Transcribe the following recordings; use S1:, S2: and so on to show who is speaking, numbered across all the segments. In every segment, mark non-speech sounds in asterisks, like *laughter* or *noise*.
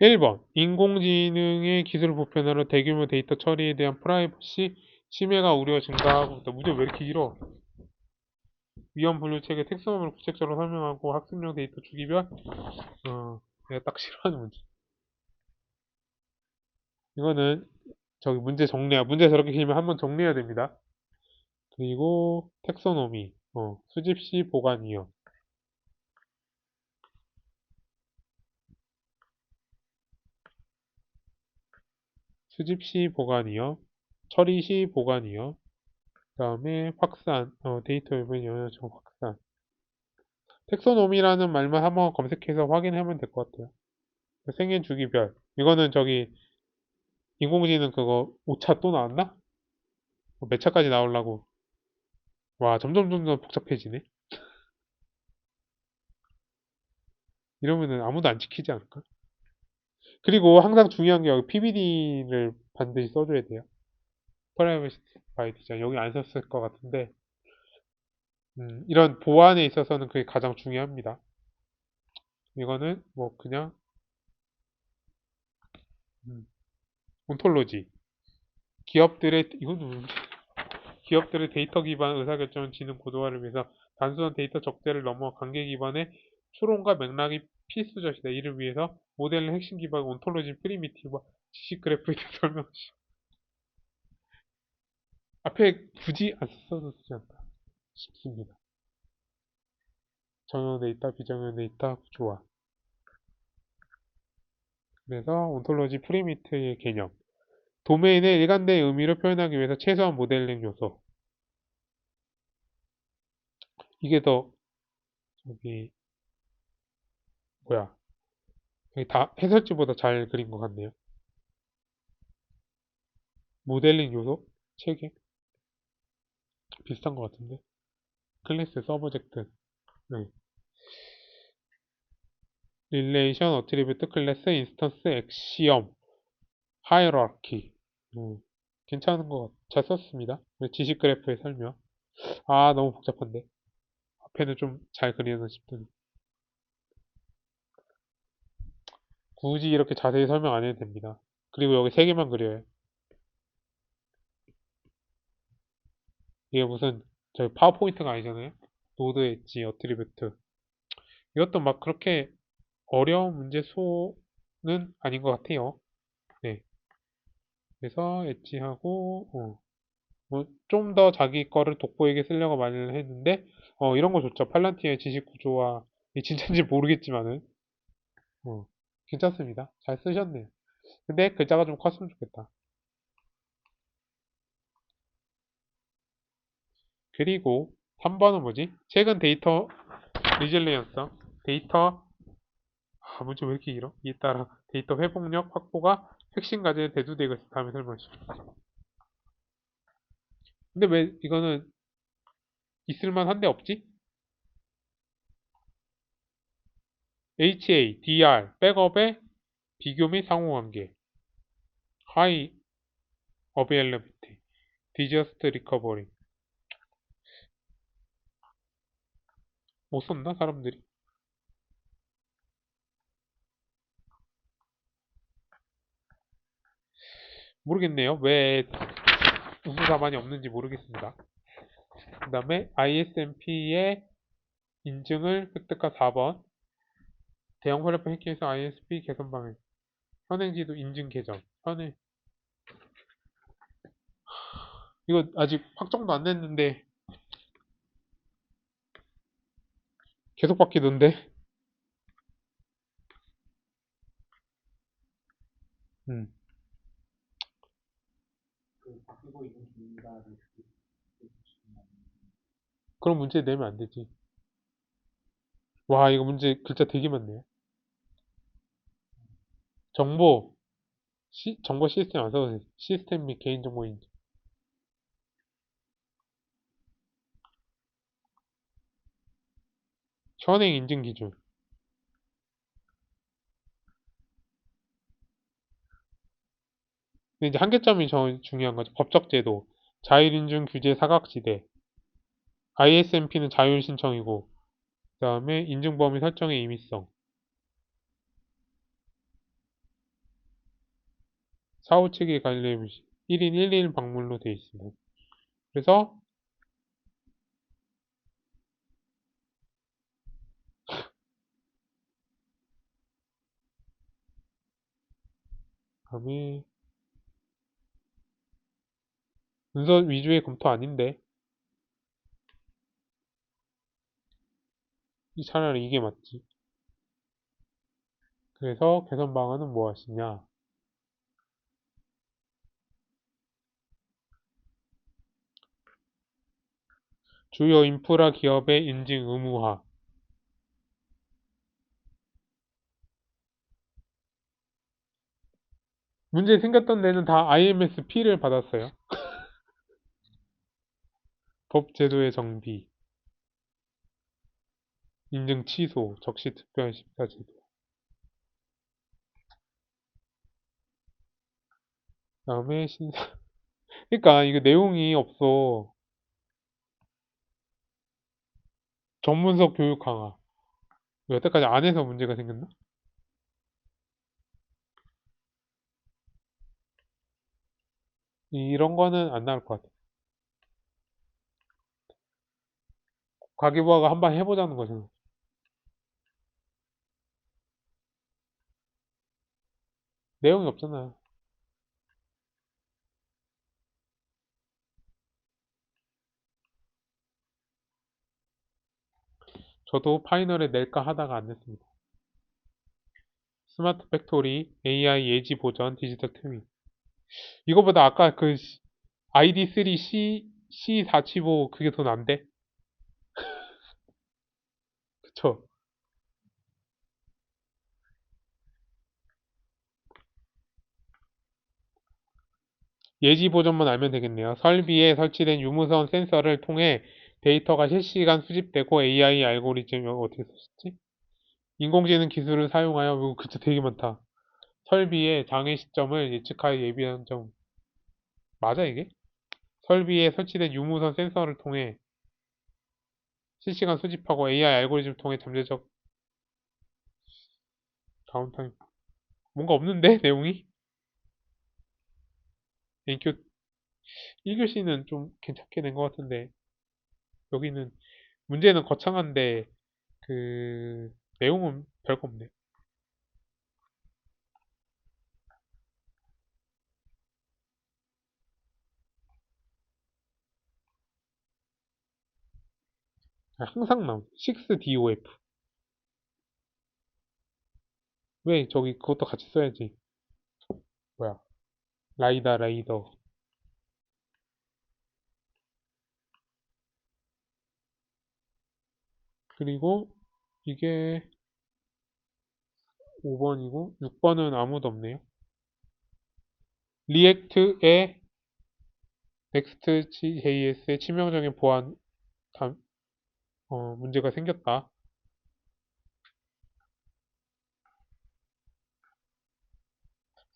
S1: 1번 인공지능의 기술 보편화로 대규모 데이터 처리에 대한 프라이버시 침해가 우려 증가하고 있다. 문제 왜 이렇게 길어? 위험 분류책의 텍스트만을 구체적으로 설명하고 학습용 데이터 주기별 어, 내가 딱 싫어하는 문제 이거는 저기 문제 정리야 문제 저렇게 길면 한번 정리해야 됩니다 그리고 텍소노미 어, 수집시 보관 위험 수집 시 보관이요. 처리 시 보관이요. 그 다음에 확산, 어, 데이터 외부 영역적 확산. 텍소노미라는 말만 한번 검색해서 확인하면 될 것 같아요. 생애 주기별. 이거는 저기 인공지능 그거 5차 또 나왔나? 뭐몇 차까지 나오려고. 와, 점점 점점 복잡해지네. *laughs* 이러면은 아무도 안 지키지 않을까? 그리고 항상 중요한 게 여기 PBD를 반드시 써줘야 돼요. Privacy by Design. 여기 안 썼을 것 같은데, 음, 이런 보안에 있어서는 그게 가장 중요합니다. 이거는 뭐 그냥 음, 온톨로지. 기업들의 이건? 기업들의 데이터 기반 의사결정 지능 고도화를 위해서 단순한 데이터 적재를 넘어 관계 기반의 추론과 맥락이 필수적이다. 이를 위해서 모델의 핵심 기반 온톨로지 프리미티브와 지식 그래프에 대해 *laughs* 설명하시. 앞에 굳이 안 써도 되지 않나 싶습니다. 정형 데이터, 비정형 데이터 구조화. 그래서 온톨로지 프리미트의 개념. 도메인의 일관된 의미를 표현하기 위해서 최소한 모델링 요소. 이게 더 저기 뭐야 다 해설지보다 잘 그린 것 같네요. 모델링 요소 체계 비슷한 것 같은데 클래스 서브젝트 네. 릴레이션 어트리뷰트 클래스 인스턴스 엑시엄 하이어라키 음, 괜찮은 것 같, 잘 썼습니다. 지식 그래프의 설명. 아, 너무 복잡한데. 앞에는 좀 잘 그리나 싶더니. 굳이 이렇게 자세히 설명 안 해도 됩니다. 그리고 여기 세 개만 그려요. 이게 무슨 저 파워포인트가 아니잖아요. 노드 엣지 어트리뷰트. 이것도 막 그렇게 어려운 문제소는 아닌 것 같아요. 네. 그래서 엣지하고 어, 뭐 좀 더 자기 거를 돋보이게 쓰려고 말을 했는데 어, 이런 거 좋죠. 팔란티의 지식 구조와 이 진짜인지 모르겠지만은 어, 괜찮습니다. 잘 쓰셨네요. 근데 글자가 좀 컸으면 좋겠다. 그리고 3번은 뭐지? 최근 데이터 리질리언스 데이터 아 문제 왜 이렇게 길어? 이에 따라 데이터 회복력 확보가 핵심 과제에 대두되고 있어. 다음에 설명하시죠. 근데 왜 이거는 있을만한데 없지? HA, DR, 백업의 비교 및 상호관계 High Availability, Disaster Recovery 못 썼나 사람들이? 모르겠네요. 왜 우수사반이 없는지 모르겠습니다. 그 다음에 ISMP의 인증을 획득한 4번 대형 플랫폼 해킹에서 ISP 개선 방향 현행 지도 인증 개정. 현행. 이거 아직 확정도 안 됐는데. 계속 바뀌던데? 음. 그런 문제 내면 안 되지. 와, 이거 문제 글자 되게 많네요. 정보, 시, 정보 시스템 안 써도 돼. 시스템 및 개인정보 인증. 현행 인증 기준. 근데 이제 한계점이 저 중요한 거죠. 법적 제도, 자율인증 규제 사각지대, ISMP는 자율 신청이고, 그 다음에 인증 범위 설정의 임의성. 사후측의 관리 무시 1인 1일 방문로 되어 있습니다. 그래서 다음에 문서 위주의 검토 아닌데 이 차라리 이게 맞지. 그래서 개선 방안은 무엇이냐? 주요 인프라 기업의 인증 의무화. 문제 생겼던 데는 다 IMSP를 받았어요. *laughs* 법 제도의 정비. 인증 취소, 적시 특별 심사 제도. 다음에 신사. *laughs* 그러니까 이거 내용이 없어. 전문석 교육 강화. 여태까지 안 해서 문제가 생겼나? 이런 거는 안 나올 것 같아. 과기부하가 한번 해보자는 거잖아. 내용이 없잖아. 저도 파이널에 낼까 하다가 안 냈습니다. 스마트 팩토리, AI 예지 보전, 디지털 트윈. 이거보다 아까 그 ID3 C, C475 그게 더 난데? *laughs* 그쵸? 예지 보전만 알면 되겠네요. 설비에 설치된 유무선 센서를 통해 데이터가 실시간 수집되고 AI 알고리즘 이거 어떻게 썼지? 인공지능 기술을 사용하여 이거 그쵸 되게 많다. 설비의 장애 시점을 예측하여 예비한 점 맞아 이게? 설비에 설치된 유무선 센서를 통해 실시간 수집하고 AI 알고리즘 통해 잠재적 다운타임 뭔가 없는데 *laughs* 내용이? NQ 1교시는 좀 괜찮게 된 것 같은데 여기는 문제는 거창한데 그 내용은 별거 없네. 항상 나온 6DOF 왜 저기 그것도 같이 써야지 라이다 라이더 그리고 이게 5번이고 6번은 아무도 없네요. 리액트의 Next.js의 치명적인 보안 감, 어, 문제가 생겼다.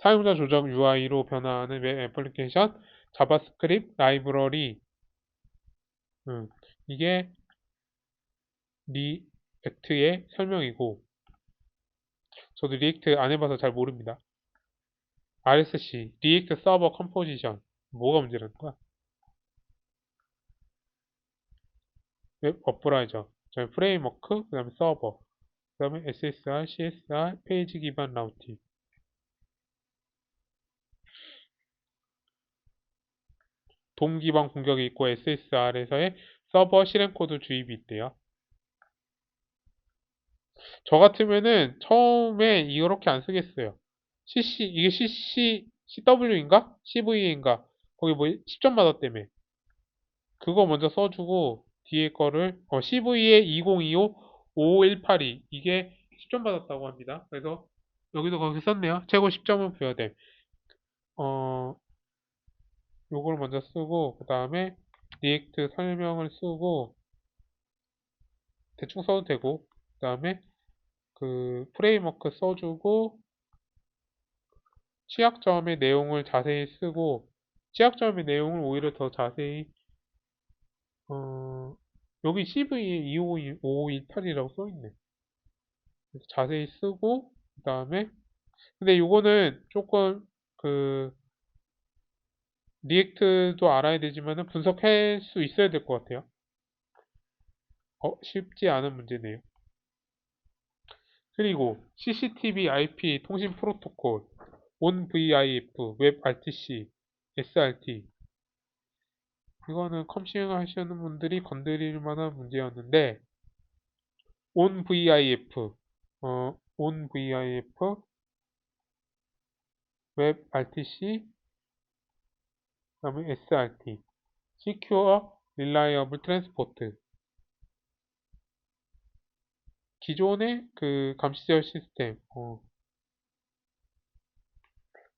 S1: 사용자 조작 UI로 변화하는 웹 애플리케이션, 자바스크립트, 라이브러리 음, 이게 리액트의 설명이고 저도 리액트 안 해봐서 잘 모릅니다. RSC, 리액트 서버 컴포지션 뭐가 문제라는 거야? 웹 어프라이저, 프레임워크, 그 다음에 서버, 그 다음에 SSR, CSR, 페이지 기반 라우팅 돔 기반 공격이 있고 SSR에서의 서버 실행 코드 주입이 있대요. 저 같으면은 처음에 이렇게 안 쓰겠어요. CC 이게 CC CW인가? CV인가? 거기 뭐 10점 받았다며. 그거 먼저 써주고 뒤에 거를 어, CV에 2025 5182 이게 10점 받았다고 합니다. 그래서 여기도 거기 썼네요. 최고 10점은 부여됨. 어 요걸 먼저 쓰고 그 다음에 리액트 설명을 쓰고 대충 써도 되고 그 다음에 그 프레임워크 써주고 취약점의 내용을 자세히 쓰고 취약점의 내용을 오히려 더 자세히 어, 여기 CV에 25258이라고 써있네. 자세히 쓰고 그 다음에 근데 요거는 조금 그 리액트도 알아야 되지만 분석할 수 있어야 될 것 같아요. 어, 쉽지 않은 문제네요. 그리고 CCTV IP 통신 프로토콜, ONVIF, WebRTC, SRT 이거는 컴싱 하시는 분들이 건드릴 만한 문제였는데 ONVIF, 어, ONVIF, WebRTC, 그 다음에 SRT, Secure Reliable Transport 기존의 그 감시제어 시스템, 어,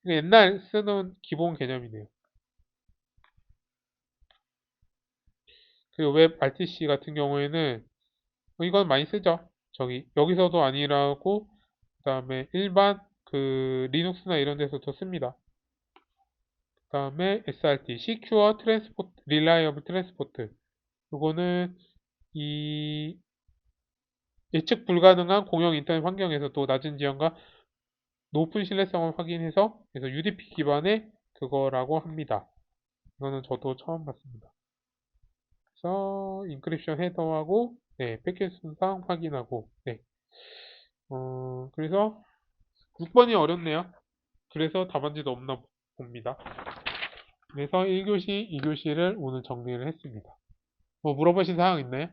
S1: 옛날 쓰던 기본 개념이네요. 그리고 웹 RTC 같은 경우에는 뭐 이건 많이 쓰죠. 저기 여기서도 아니라고 그 다음에 일반 그 리눅스나 이런 데서도 씁니다. 그 다음에 SRT, Secure Transport, Reliable Transport. 이거는 이 예측 불가능한 공용 인터넷 환경에서도 낮은 지연과 높은 신뢰성을 확인해서 그래서 UDP 기반의 그거라고 합니다. 이거는 저도 처음 봤습니다. 그래서 인크립션 헤더하고 네, 패킷 순상 확인하고 네. 어, 그래서 6번이 어렵네요. 그래서 답안지도 없나 봅니다. 그래서 1교시, 2교시를 오늘 정리를 했습니다. 뭐 물어보신 사항 있나요?